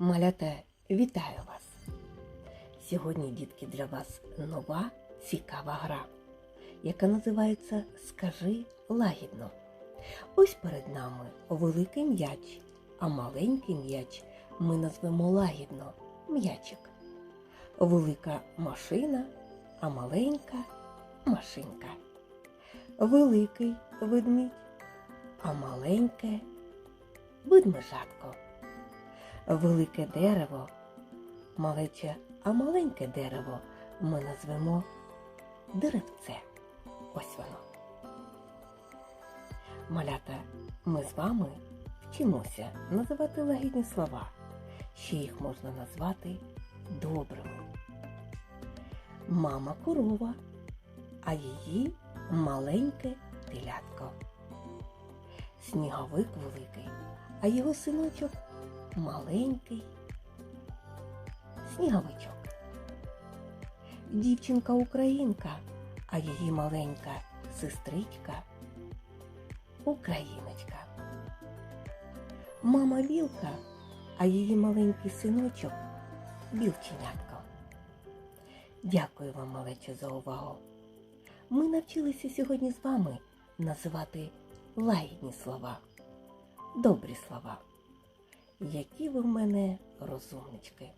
Малята, вітаю вас! Сьогодні, дітки, для вас нова цікава гра, яка називається Скажи лагідно. Ось перед нами великий м'яч, а маленький м'яч ми назвемо лагідно м'ячик. Велика машина, а маленька машинка. Великий ведмідь, а маленьке ведмежатко. Велике дерево, малече, а маленьке дерево ми назвемо деревце. Ось воно. Малята, ми з вами вчимося називати лагідні слова. Ще їх можна назвати добрими. Мама корова, а її маленьке телятко. Сніговик великий, а його синочок маленький сніговичок. Дівчинка українка, а її маленька сестричка Україночка. Мама білка, а її маленький синочок білченятко. Дякую вам, малече, за увагу. Ми навчилися сьогодні з вами називати лагідні слова, добрі слова. Які ви в мене розумнички.